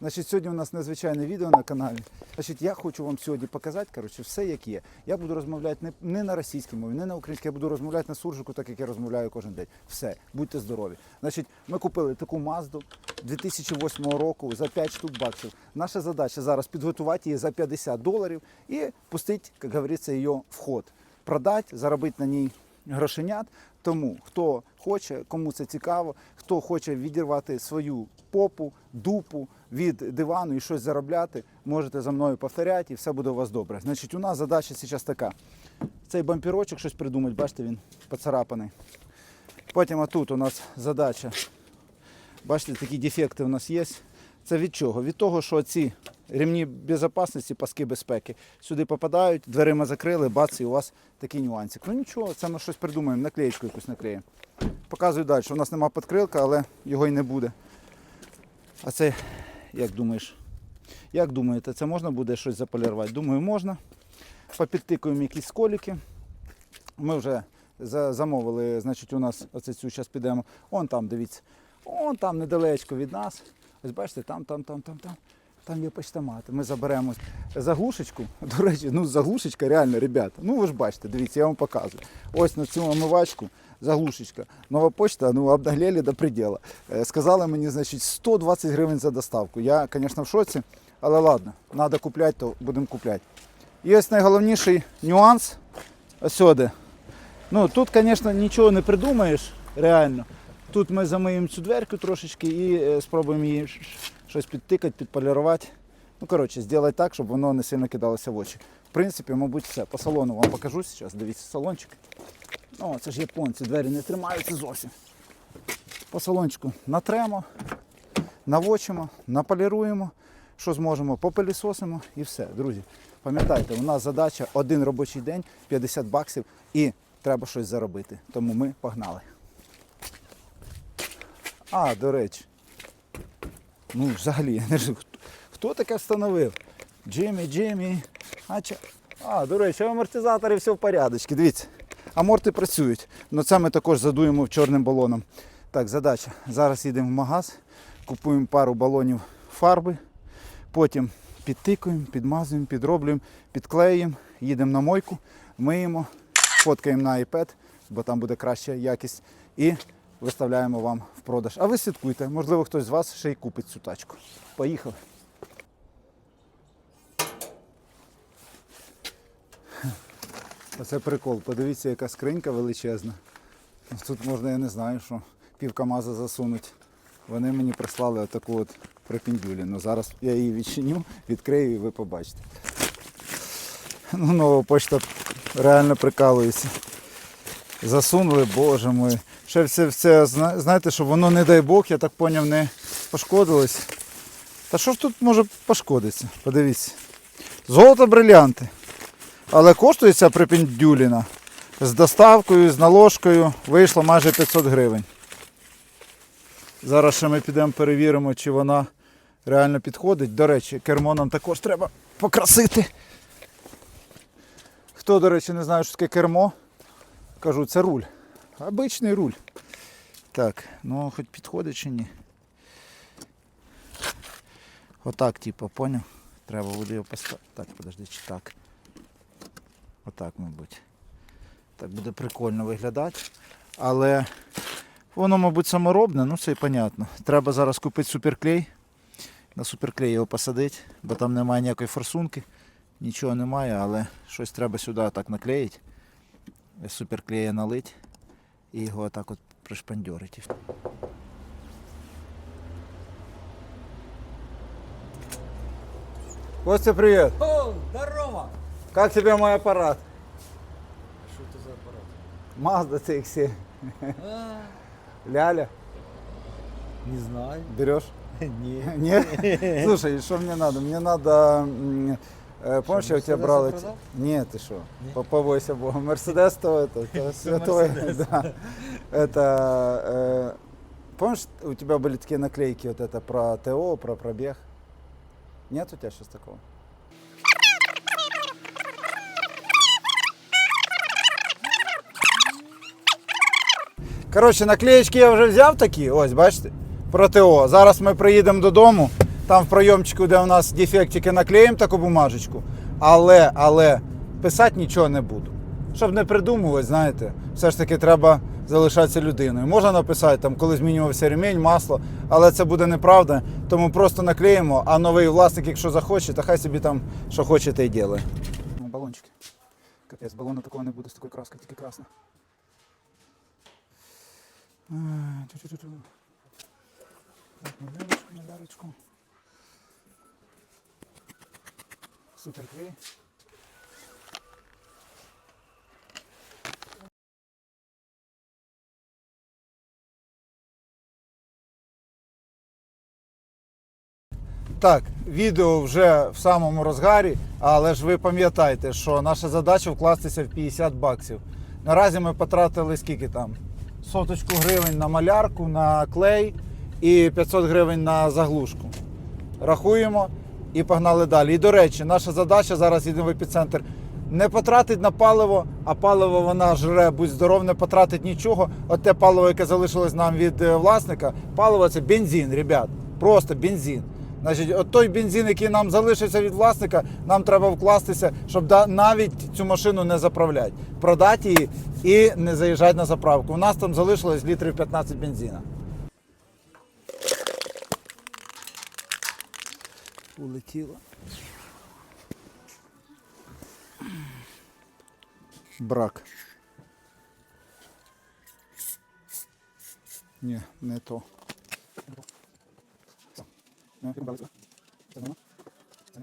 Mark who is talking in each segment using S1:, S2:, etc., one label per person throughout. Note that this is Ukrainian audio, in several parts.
S1: Значить, сьогодні у нас незвичайне відео на каналі. Значить, я хочу вам сьогодні показати, коротше, все як є. Я буду розмовляти не, не на російській мові, не на українській, я буду розмовляти на суржику, так як я розмовляю кожен день. Все, будьте здорові. Значить, ми купили таку Мазду 2008 року за 5 штук баксів. Наша задача зараз підготувати її за 50 доларів і пустити, як говориться, її в ход. Продати, заробити на ній грошенят. Тому хто хоче, кому це цікаво, хто хоче відірвати свою попу, дупу від дивану і щось заробляти, можете за мною повторяти, і все буде у вас добре. Значить, у нас задача зараз така. Цей бампірочок щось придумати, бачите, він поцарапаний. Потім отут у нас задача. Бачите, такі дефекти у нас є. Це від чого? Від того, що ці ремні безпечності, паски безпеки сюди попадають, дверима закрили, бац, і у вас такий нюансик. Ну нічого, це ми щось придумаємо, наклеєчку якусь наклеїмо. Показую далі. У нас нема підкрилка, але його й не буде. А це, як думаєш? Як думаєте, це можна буде щось заполірувати? Думаю, можна. Попідтикуємо якісь сколіки. Ми вже замовили, значить, у нас оце цю зараз підемо. Он там, дивіться. Он там недалечко від нас. Ось бачите, там, там, там, там, там. Там є почтомат. Ми заберемо заглушечку. До речі, ну заглушечка реально, ребята. Ну ви ж бачите, дивіться, я вам показую. Ось на цю омивачку заглушечка. Нова почта, ну обнаглели до предела. Е, Сказали мені, значить, 120 гривень за доставку. Я, звісно, в шоці, але ладно, треба купляти, то будемо купляти. І ось найголовніший нюанс сюди. Ну тут, звісно, нічого не придумаєш, реально. Тут ми замиємо цю дверку трошечки і е, спробуємо її щось підтикати, підполірувати. Ну, коротше, зробити так, щоб воно не сильно кидалося в очі. В принципі, мабуть, все. По салону вам покажу зараз. Дивіться, салончик. О, це ж японці, двері не тримаються зовсім. По салончику натремо, навочимо, наполіруємо, що зможемо, попилісосимо і все. Друзі, пам'ятайте, у нас задача один робочий день, 50 баксів і треба щось заробити. Тому ми погнали. А, до речі. Ну, взагалі, я не ж- хто, таке встановив? Джиммі, Джиммі. А, ча... а, до речі, амортизатори все в порядочку. Дивіться, аморти працюють. Ну це ми також задуємо чорним балоном. Так, задача. Зараз їдемо в магаз, купуємо пару балонів фарби, потім підтикуємо, підмазуємо, підроблюємо, підклеїмо, їдемо на мойку, миємо, фоткаємо на iPad, бо там буде краща якість. І виставляємо вам в продаж. А ви слідкуйте, можливо, хтось з вас ще й купить цю тачку. Поїхали. Оце прикол. Подивіться, яка скринька величезна. Тут можна, я не знаю, що пів КАМАЗа засунуть. Вони мені прислали отаку от припіндюлі. Ну зараз я її відчиню, відкрию і ви побачите. Ну, нова почта реально прикалується. Засунули, боже мой. Ще все, все, знаєте, що воно, не дай Бог, я так поняв, не пошкодилось. Та що ж тут може пошкодитися? Подивіться. Золото брилянти. Але коштує ця припіндюліна з доставкою, з наложкою вийшло майже 500 гривень. Зараз ще ми підемо перевіримо, чи вона реально підходить. До речі, кермо нам також треба покрасити. Хто, до речі, не знає, що таке кермо, кажу, це руль. Обичний руль. Так, ну хоч підходить чи ні. Отак, типу, поняв? Треба буде його поставити. Так, подожди, чи так. Отак, мабуть. Так буде прикольно виглядати. Але воно, мабуть, саморобне, ну це і понятно. Треба зараз купити суперклей. На суперклей його посадити, бо там немає ніякої форсунки. Нічого немає, але щось треба сюди так наклеїти. Суперклея налить і його отак от пришпандьорити. Костя, привет!
S2: О, здорово!
S1: Как тебе мой аппарат?
S2: Что это за аппарат?
S1: Mazda CX-7.
S2: А,
S1: Ляля,
S2: не знаю.
S1: берешь?
S2: Не.
S1: Нет? Слушай, что мне надо? Мне надо... м, э, Помнишь, я у тебя
S2: Мерседес
S1: брал эти...
S2: продал?
S1: Нет, ты что?
S2: Не?
S1: По- Побойся Бога. Мерседес то это, то святой.
S2: Мерседес.
S1: Да. Это... э, Помнишь, у тебя были такие наклейки вот это про ТО, про пробег? Нет у тебя сейчас такого? Коротше, наклеєчки я вже взяв такі, ось, бачите, про ТО. Зараз ми приїдемо додому там в прийомчику, де у нас дефектики, наклеїмо таку бумажечку. Але, але писати нічого не буду. Щоб не придумувати, знаєте, все ж таки треба залишатися людиною. Можна написати там, коли змінювався ремінь, масло, але це буде неправда. Тому просто наклеїмо, а новий власник, якщо захоче, то хай собі там що хоче, те й ділає. Балончики. Капець, балона такого не буде з такою краскою, тільки красна. Тю-тю-тю-тю. Так, малярочку, малярочку. Супер клей. Так, відео вже в самому розгарі, але ж ви пам'ятаєте, що наша задача вкластися в 50 баксів. Наразі ми потратили скільки там? Соточку гривень на малярку, на клей і 500 гривень на заглушку. Рахуємо і погнали далі. І до речі, наша задача зараз їдемо в епіцентр. Не потратить на паливо, а паливо вона жре, будь здоров, не потратить нічого. От те паливо, яке залишилось нам від е, власника, паливо це бензин, ребят. Просто бензин. Значить, от той бензин, який нам залишився від власника, нам треба вкластися, щоб навіть цю машину не заправляти. Продати її і не заїжджати на заправку. У нас там залишилось літрів 15 бензина. Улетіло. Брак. Ні, не то. Це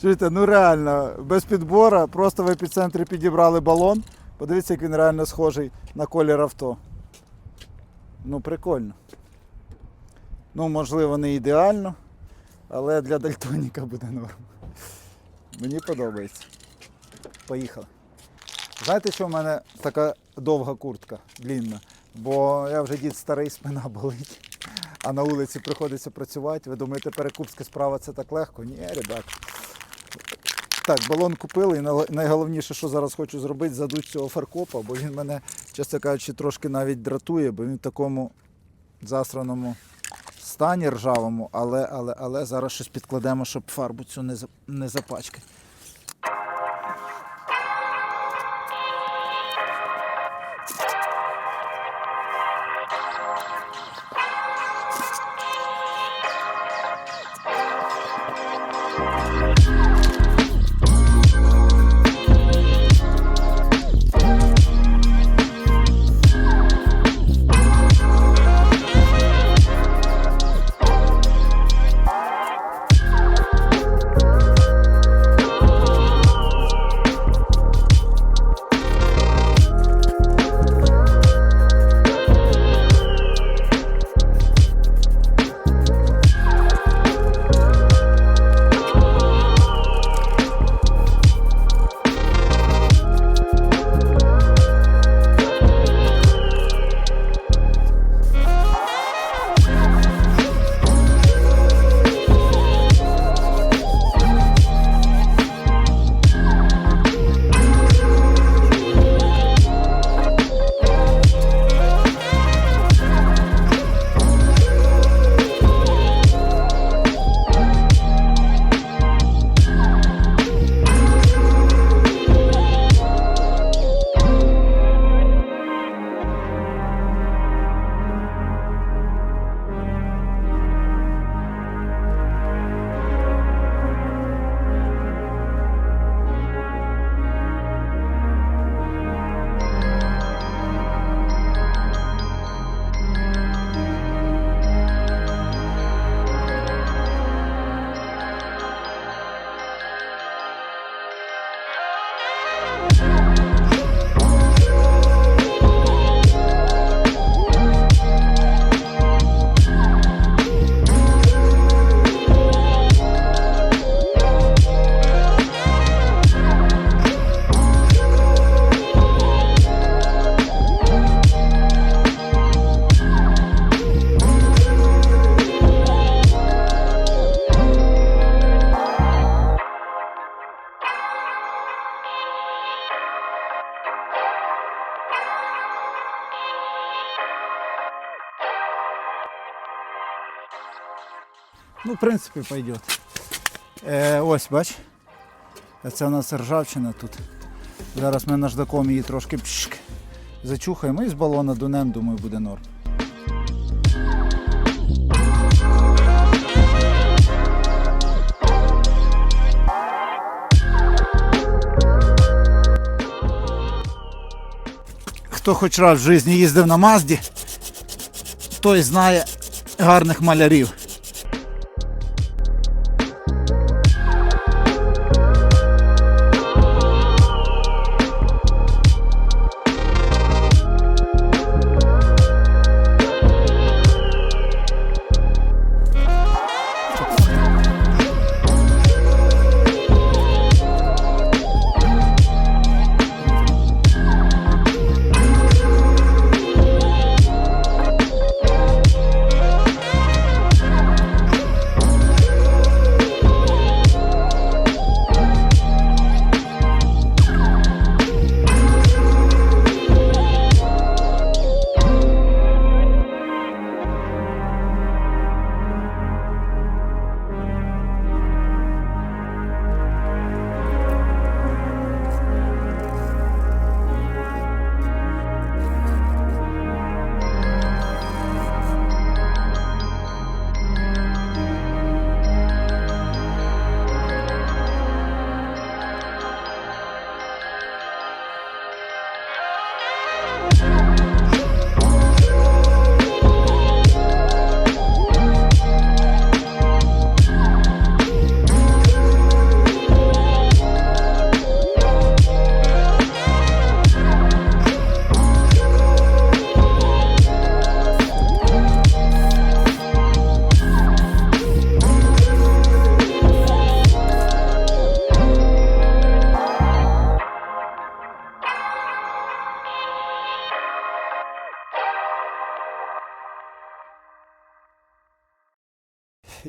S1: Чуєте, ну реально, без підбору, просто в епіцентрі підібрали балон. Подивіться, як він реально схожий на колір авто. Ну, прикольно. Ну, можливо, не ідеально, але для дальтоніка буде норм. Мені подобається. Поїхали. Знаєте, що в мене така довга куртка, длінна? Бо я вже дід старий, спина болить. А на вулиці приходиться працювати. Ви думаєте, перекупська справа це так легко? Ні, ребят. Так, балон купили, і найголовніше, що зараз хочу зробити, задуть цього фаркопа, бо він мене, чесно кажучи, трошки навіть дратує, бо він в такому засраному стані ржавому, але, але, але зараз щось підкладемо, щоб фарбу цю не, не запачкати. В принципі, пойдет. Е, ось, бач. Це у нас ржавчина тут. Зараз ми наждаком її трошки пшк, зачухаємо і з балона дунем, думаю, буде норм. Хто хоч раз в житті їздив на Мазді, той знає гарних малярів.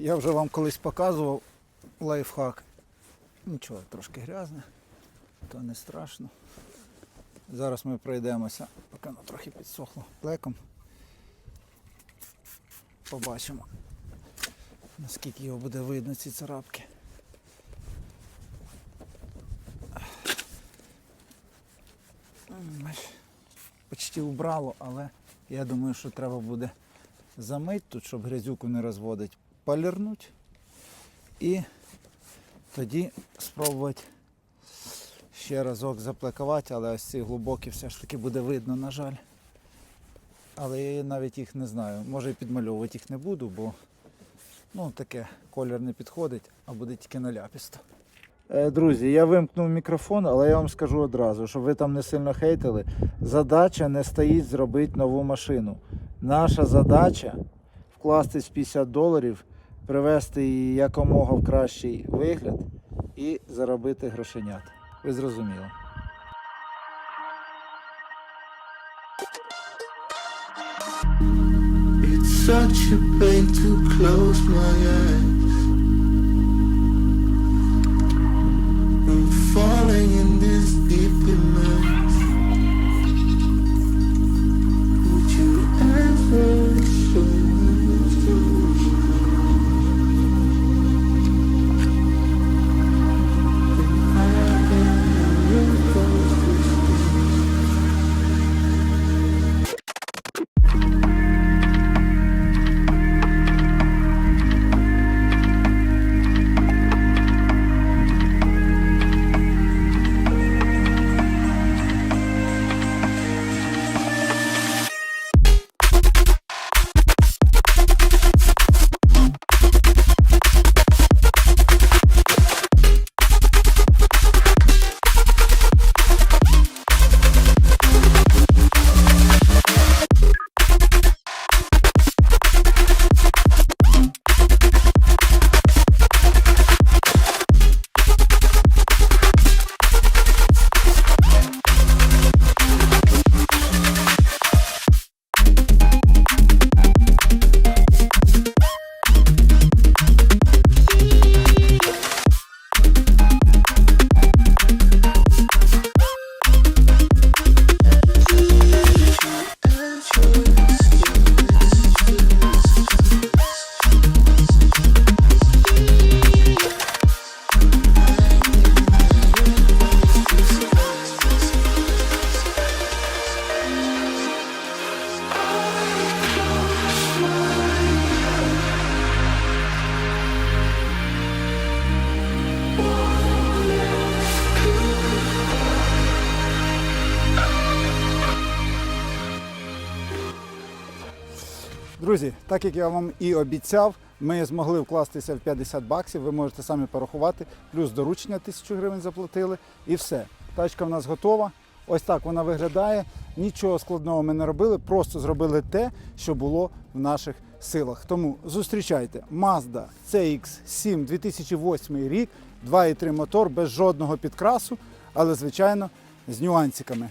S1: Я вже вам колись показував лайфхак. Нічого, трошки грязне, то не страшно. Зараз ми пройдемося, поки воно трохи підсохло плеком. Побачимо, наскільки його буде видно, ці царапки. Почти убрало, але я думаю, що треба буде замить тут, щоб грязюку не розводити, полірнуть і тоді спробувати ще разок заплекувати, але ось ці глибокі все ж таки буде видно, на жаль. Але я навіть їх не знаю. Може і підмальовувати їх не буду, бо ну, таке колір не підходить, а буде тільки наляпісто. Е, Друзі, я вимкнув мікрофон, але я вам скажу одразу, щоб ви там не сильно хейтили. Задача не стоїть зробити нову машину. Наша задача вкластись в 50 доларів, привести її якомога в кращий вигляд і заробити грошенят. Ви зрозуміли.
S3: It's such a pain to close my eyes.
S1: Так як я вам і обіцяв, ми змогли вкластися в 50 баксів. Ви можете самі порахувати. Плюс доручення 1000 гривень заплатили. І все. Тачка в нас готова. Ось так вона виглядає. Нічого складного ми не робили, просто зробили те, що було в наших силах. Тому зустрічайте Mazda CX-7 2008 рік, 2,3 мотор без жодного підкрасу, але звичайно з нюансиками.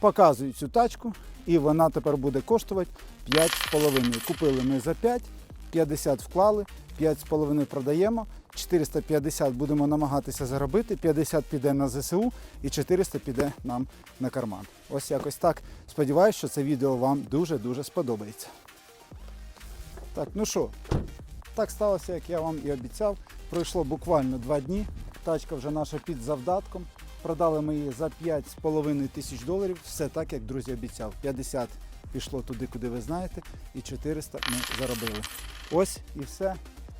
S1: Показую цю тачку, і вона тепер буде коштувати 5,5. Купили ми за 5, 50 вклали, 5,5 продаємо, 450 будемо намагатися заробити, 50 піде на ЗСУ і 400 піде нам на карман. Ось якось так. Сподіваюсь, що це відео вам дуже-дуже сподобається. Так, ну що, так сталося, як я вам і обіцяв. Пройшло буквально два дні. Тачка вже наша під завдатком. Продали ми її за 5,5 тисяч доларів. Все так, як друзі обіцяв. 50 пішло туди, куди ви знаєте, і 400 ми заробили. Ось і все.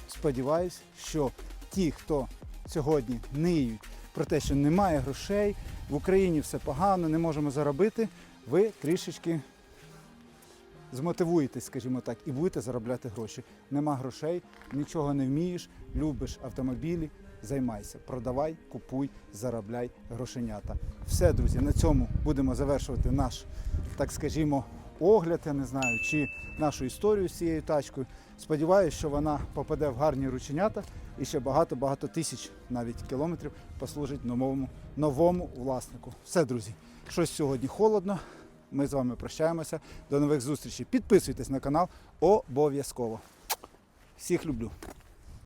S1: Сподіваюсь, що ті, хто сьогодні ниють про те, що немає грошей, в Україні все погано, не можемо заробити, ви трішечки змотивуєтесь, скажімо так, і будете заробляти гроші. Нема грошей, нічого не вмієш, любиш автомобілі, займайся, продавай, купуй, заробляй грошенята. Все, друзі, на цьому будемо завершувати наш, так скажімо, огляд, я не знаю, чи нашу історію з цією тачкою. Сподіваюсь, що вона попаде в гарні рученята і ще багато-багато тисяч навіть кілометрів послужить новому, новому власнику. Все, друзі, щось сьогодні холодно. Ми з вами прощаємося. До нових зустрічей. Підписуйтесь на канал обов'язково. Всіх люблю.